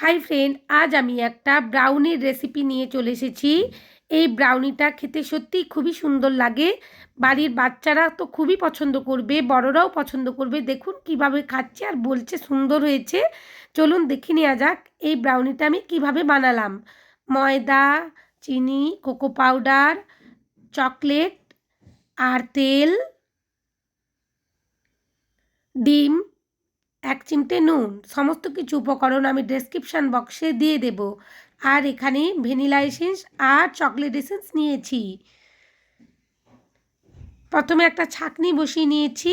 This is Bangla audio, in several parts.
হাই ফ্রেন্ড আজ আমি একটা ব্রাউনির রেসিপি নিয়ে চলে এসেছি। এই ব্রাউনিটা খেতে সত্যিই খুবই সুন্দর লাগে। বাড়ির বাচ্চারা তো খুবই পছন্দ করবে, বড়রাও পছন্দ করবে। দেখুন কীভাবে খাচ্ছে আর বলছে সুন্দর হয়েছে। চলুন দেখে নেওয়া যাক এই ব্রাউনিটা আমি কীভাবে বানালাম। ময়দা, চিনি কোকো পাউডার চকলেট আর তেল, ডিম এক চিমটে নুন, সমস্ত কিছু উপকরণ আমি ডেসক্রিপশান বক্সে দিয়ে দেব। আর এখানে ভ্যানিলা এসেন্স আর চকলেট এসেন্স নিয়েছি। প্রথমে একটা ছাকনি বসিয়ে নিয়েছি।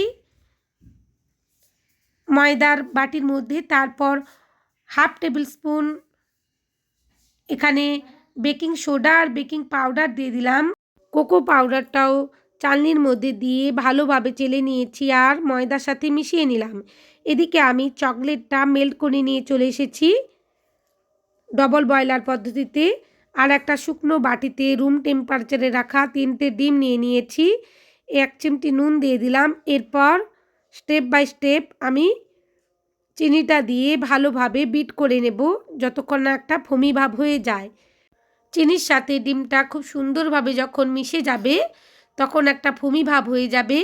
ময়দার বাটির মধ্যে, তারপর হাফ টেবিল স্পুন এখানে বেকিং সোডা আর বেকিং পাউডার দিয়ে দিলাম। কোকো পাউডারটাও চালনির মধ্যে দিয়ে ভালোভাবে চেলে নিয়েছি আর ময়দার সাথে মিশিয়ে নিলাম। এদিকে আমি চকলেটটা মেল্ট করে নিয়ে চলে এসেছি। ডবল বয়লার পদ্ধতিতে আর একটা শুকনো বাটিতে রুম টেম্পারেচারে রাখা তিনটে ডিম নিয়ে নিয়েছি। এক চিমটি নুন দিয়ে দিলাম। এরপর স্টেপ বাই স্টেপ আমি চিনিটা দিয়ে ভালোভাবে বিট করে নেব যতক্ষণ না একটা ফমি ভাব হয়ে যায়। চিনির সাথে ডিমটা খুব সুন্দরভাবে যখন মিশে যাবে তখন একটা ফমি ভাব হয়ে যাবে।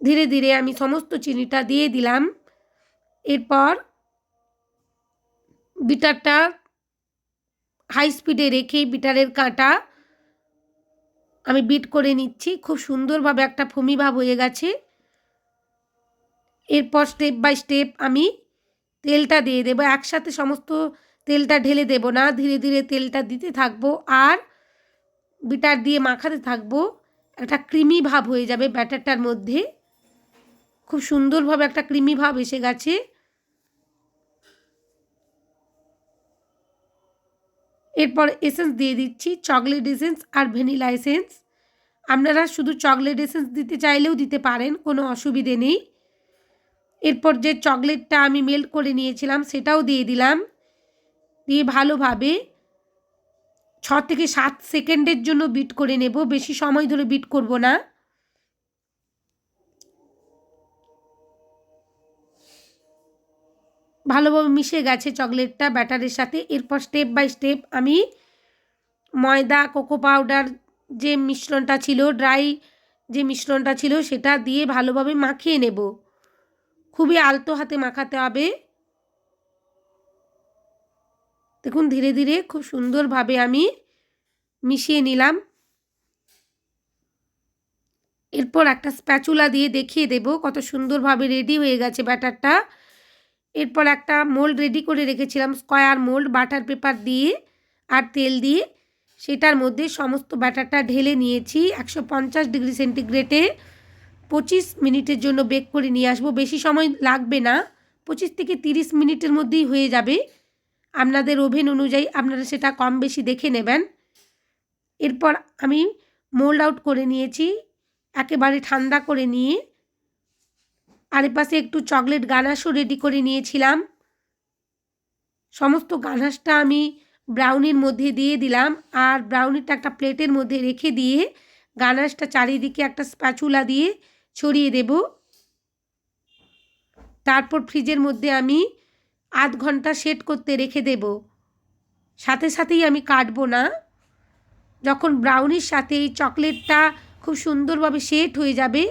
ধীরে ধীরে আমি সমস্ত চিনিটা দিয়ে দিলাম। এরপর বিটারটা হাই স্পিডে রেখে বিটারের কাঁটা আমি বিট করে নিচ্ছি। খুব সুন্দরভাবে একটা ফমি ভাব হয়ে গেছে। এরপর স্টেপ বাই স্টেপ আমি তেলটা দিয়ে দেবো। একসাথে সমস্ত তেলটা ঢেলে দেব না। ধীরে ধীরে তেলটা দিতে থাকব। আর বিটার দিয়ে মাখাতে থাকব, একটা ক্রিমি ভাব হয়ে যাবে ব্যাটারটার মধ্যে। খুব সুন্দরভাবে একটা ক্রিমি ভাব এসে গেছে। এরপর এসেন্স দিয়ে দিচ্ছি, চকলেট এসেন্স আর ভ্যানিলা এসেন্স। আপনারা শুধু চকলেট এসেন্স দিতে চাইলেও দিতে পারেন, কোনো অসুবিধে নেই। এরপর যে চকলেটটা আমি মেল্ট করে নিয়েছিলাম, সেটাও দিয়ে দিলাম। দিয়ে ভালোভাবে ছ থেকে সাত সেকেন্ডের জন্য বিট করে নেব। বেশি সময় ধরে বিট করব না। ভালোভাবে মিশে গেছে চকলেটটা ব্যাটারের সাথে। এরপর স্টেপ বাই স্টেপ আমি ময়দা, কোকো পাউডার যে মিশ্রণটা ছিল, ড্রাই যে মিশ্রণটা ছিল, সেটা দিয়ে ভালোভাবে মাখিয়ে নেব। খুবই আলতো হাতে মাখাতে হবে। দেখুন, ধীরে ধীরে খুব সুন্দরভাবে আমি মিশিয়ে নিলাম। এরপর একটা স্প্যাচুলা দিয়ে দেখিয়ে দেব কত সুন্দরভাবে রেডি হয়ে গেছে ব্যাটারটা। এরপর একটা মোল্ড রেডি করে রেখেছিলাম, স্কোয়ার মোল্ড, বাটার পেপার দিয়ে আর তেল দিয়ে। সেটার মধ্যে সমস্ত ব্যাটারটা ঢেলে নিয়েছি, একশো পঞ্চাশ ডিগ্রি সেন্টিগ্রেডে। পঁচিশ মিনিটের জন্য বেক করে নিয়ে আসব। বেশি সময় লাগবে না, পঁচিশ থেকে তিরিশ মিনিটের মধ্যেই হয়ে যাবে। আপনাদের ওভেন অনুযায়ী আপনারা সেটা কম বেশি দেখে নেবেন। এরপর আমি মোল্ড আউট করে নিয়েছি, একেবারে ঠান্ডা করে নিয়ে। পাশে একটু চকলেট গানাশও রেডি করে নিয়েছিলাম। সমস্ত গানাশটা আমি ব্রাউনির মধ্যে দিয়ে দিলাম আর ব্রাউনিটা একটা প্লেটের মধ্যে রেখে দিয়ে গানাশটা চারিদিকে একটা স্প্যাচুলা দিয়ে ছড়িয়ে দেব। তারপর ফ্রিজের মধ্যে আমি আধ ঘণ্টা সেট করতে রেখে দেব। সাথে সাথেই আমি কাটবো না। যখন ব্রাউনির সাথে এই চকলেটটা খুব সুন্দরভাবে সেট হয়ে যাবে,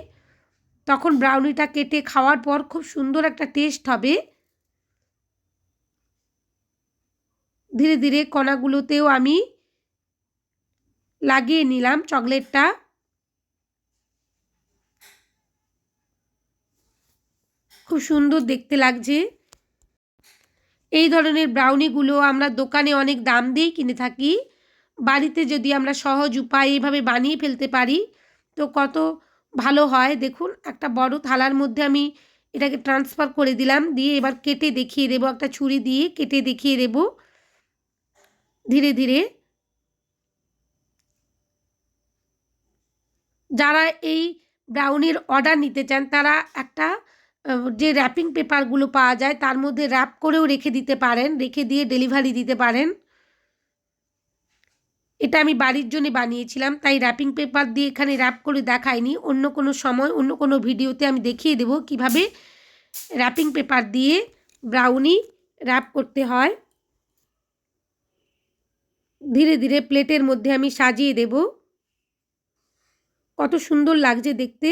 তখন ব্রাউনিটা কেটে খাওয়ার পর খুব সুন্দর একটা টেস্ট হবে। ধীরে ধীরে কণাগুলোতেও আমি লাগিয়ে নিলাম চকলেটটা খুব সুন্দর দেখতে লাগছে। এই ধরনের ব্রাউনিগুলো আমরা দোকানে অনেক দাম দিয়েই কিনে থাকি। বাড়িতে যদি আমরা সহজ উপায় এইভাবে বানিয়ে ফেলতে পারি, তো কত ভালো হয়। দেখুন, একটা বড় থালার মধ্যে আমি এটাকে ট্রান্সফার করে দিলাম। দিয়ে এবার কেটে দেখিয়ে দেবো, একটা ছুরি দিয়ে কেটে দেখিয়ে দেব। ধীরে ধীরে যারা এই ব্রাউনির অর্ডার নিতে চান, তারা একটা যে র্যাপিং পেপারগুলো পাওয়া যায়, তার মধ্যে র্যাপ করেও রেখে দিতে পারেন, রেখে দিয়ে ডেলিভারি দিতে পারেন। এটা আমি বাড়ির জন্য বানিয়েছিলাম, তাই র্যাপিং পেপার দিয়ে এখানে র্যাপ করে দেখাইনি। অন্য কোনো সময়, অন্য কোনো ভিডিওতে আমি দেখিয়ে দেবো কীভাবে র্যাপিং পেপার দিয়ে ব্রাউনি র্যাপ করতে হয়। ধীরে ধীরে প্লেটের মধ্যে আমি সাজিয়ে দেব। কত সুন্দর লাগছে দেখতে।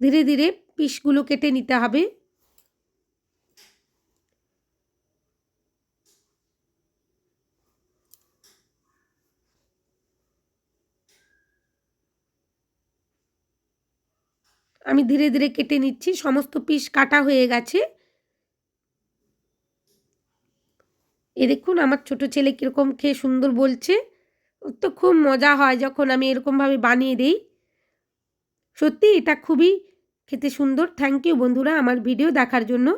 ধীরে ধীরে পিসগুলো কেটে নিতে হবে। আমি ধীরে ধীরে কেটে নিচ্ছি, সমস্ত পিস কাটা হয়ে গেছে। এ দেখুন, আমার ছোট ছেলে কীরকম খেয়ে সুন্দর বলছে। ওর তো খুব মজা হয় যখন আমি এরকমভাবে বানিয়ে দিই। সত্যি এটা খুবই খেতে সুন্দর। থ্যাংক ইউ বন্ধুরা আমার ভিডিও দেখার জন্য।